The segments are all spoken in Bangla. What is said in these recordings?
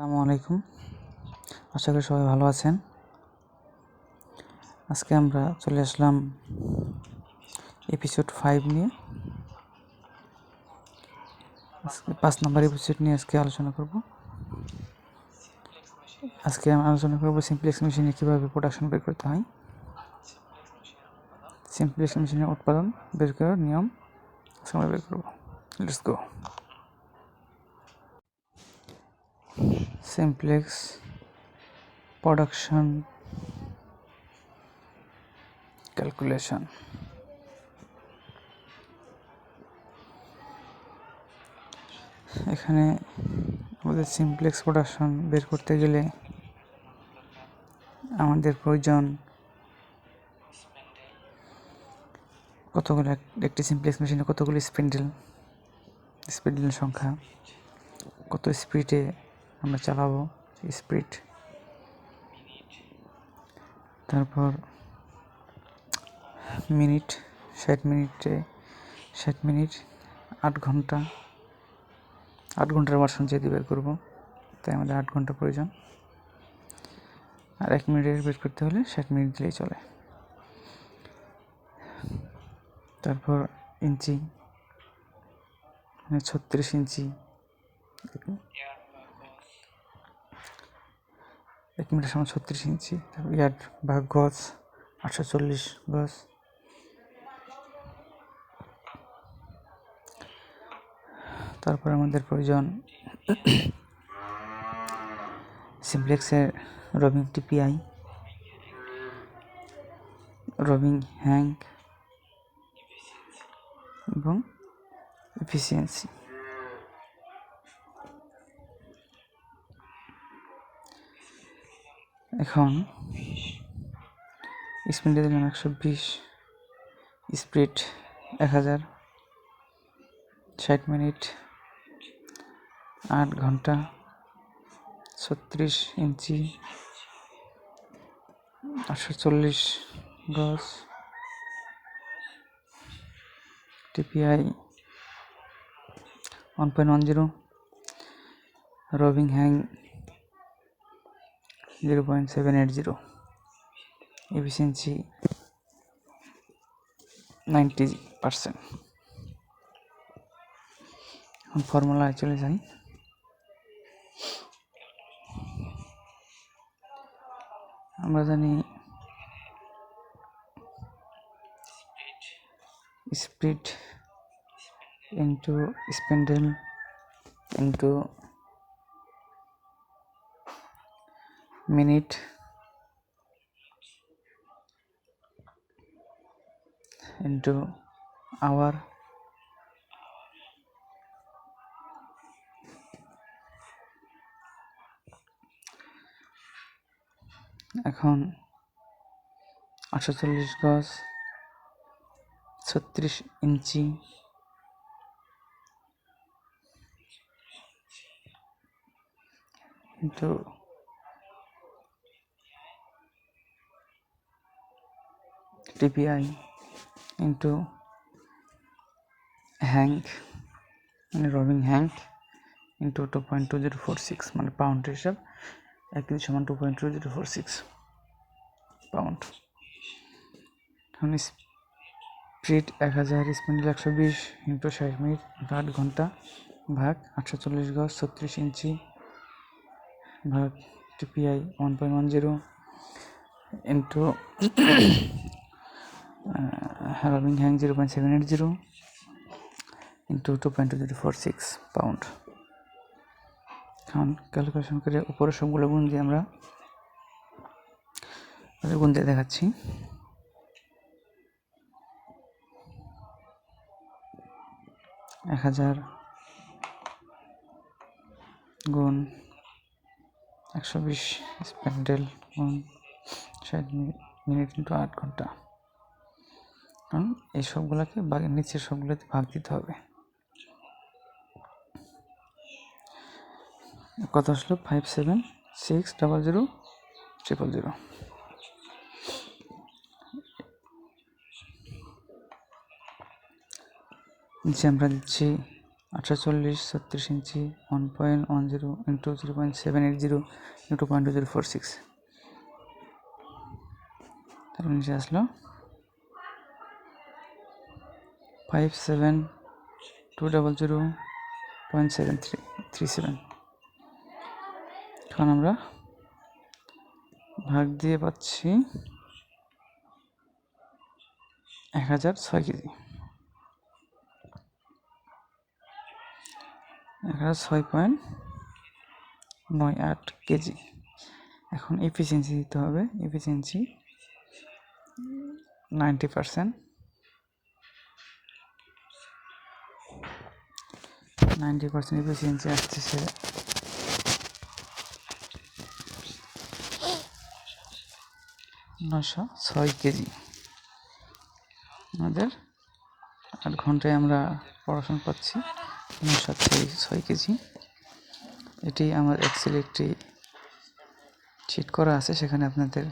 আসসালামু আলাইকুম। আশা করি সবাই ভালো আছেন। আজকে আমরা চলে আসলাম এপিসোড ফাইভ নিয়ে। আজকে পাঁচ নম্বর এপিসোড নিয়ে আজকে আলোচনা করব। আজকে আমি আলোচনা করব সিম্পলেক্স মেশিনে কীভাবে প্রোডাকশন বের করতে হয়। সিম্পলেক্স মেশিনের উৎপাদন, বের করার নিয়ম, আজকে আমরা বের করব। Let's go simplex production calculation এখানে আমাদের সিমপ্লেক্স প্রোডাকশন বের করতে গেলে আমাদের প্রয়োজন কতগুলো এক- একটি সিমপ্লেক্স মেশিনে কতগুলি স্পিন্ডেল স্পিন্ডেল সংখ্যা, কত স্পিডে আমরা চালাবো স্পিড। তারপর মিনিট, ষাট মিনিটে, ষাট মিনিট, আট ঘণ্টা, আট ঘণ্টার ভার্সন যেহেতু বের করব, তাই আমাদের আট ঘণ্টা প্রয়োজন। আর এক মিনিটের বের করতে হলে ষাট মিনিট দিলেই চলে। তারপর ইঞ্চি মানে ছত্রিশ ইঞ্চি এক মিটার সমান ছত্রিশ ইঞ্চি, তারপর ইয়ার্ড বা গজ, আটশো চল্লিশ গজ। তারপর আমাদের প্রয়োজন সিমপ্লেক্সের রবিং টিপিআই, রবিং হ্যাঙ্ক এবং এফিসিয়েন্সি। এখন স্পিডে দিলাম একশো বিশ। স্পিড এক হাজার। ষাট মিনিট। আট ঘণ্টা। ছত্রিশ ইঞ্চি। আটশো চল্লিশ গজ। TPI one point one zero. রবিং hank zero point seven eight zero efficiency ninety percent এখন ফর্মুলায় চলে যাই। আমরা জানি speed into spindle into minute. Into hour. এখন আটশো চল্লিশ গজ ছত্রিশ ইঞ্চি। ইন্টু টিপিআই ইন্টু হ্যাঙ্ক মানে রবিং hank into two point two zero four six মানে পাউন্ড হিসাব এক কেজি সমান two point two zero four six pound এখন স্পিড এক হাজার স্পিন্ডেল একশো বিশ ইন্টু ষাট মিনিট ইন্টু আট ঘণ্টা ভাগ আটশো চল্লিশ গজ, ছত্রিশ ইঞ্চি ভাগ TPI one point one zero into point two zero four six pound এখন ক্যালকুলেশন করে উপরে সবগুলো গুণ দিয়ে আমরা গুণ দিয়ে দেখাচ্ছি। এক হাজার গুণ একশো বিশ স্প্যান্ডেল গুণ ষাট মিনিট মিনিট ইন্টু আট ঘণ্টা। কারণ এই সবগুলোকে নিচের সবগুলোতে ভাগ দিতে হবে। কত আসলো? Five seven six double zero triple zero নিচে আমরা দিচ্ছি আটশো চল্লিশ ছত্রিশ ইঞ্চি one point one zero into zero point seven eight zero into point two zero four six তারপর নিচে আসলো five seven two double zero point seven three three seven এখন আমরা ভাগ দিয়ে পাচ্ছি এক হাজার ছয় কেজি। এক হাজার ছয় পয়েন্ট নয় আট কেজি। এখন এফিসিয়েন্সি দিতে হবে। Efficiency ninety percent ninety percent efficiency আসতেছে। নশো ছয় কেজি। আমাদের আট ঘন্টায় আমরা পড়াশোনা পাচ্ছি নশো ছয় কেজি। এটি আমার এক্সেল একটি চিট করা আছে, সেখানে আপনাদের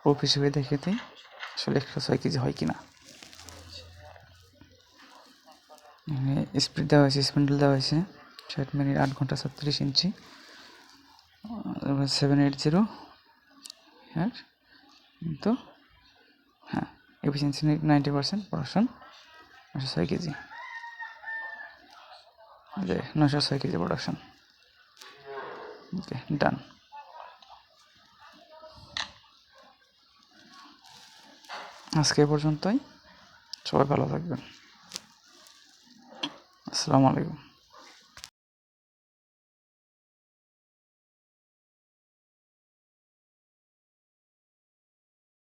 প্রুফ হিসেবে দেখে দিই, আসলে একশো ছয় কেজি হয় কি না স্পিড দেওয়া হয়েছে স্পিন্ডল দেওয়া হয়েছে। ষাট মিনিট আট ঘণ্টা ছত্রিশ ইঞ্চি। Seven eight zero. হ্যাঁ তো হ্যাঁ এফিসিয়েন্সি নাইনটি পার্সেন্ট প্রোডাকশন নশো ছয় কেজি। যে নশো ছয় কেজি প্রোডাকশন ওকে, ডান। আজকে পর্যন্তই। সবাই ভালো থাকবেন। আসসালামু আলাইকুম।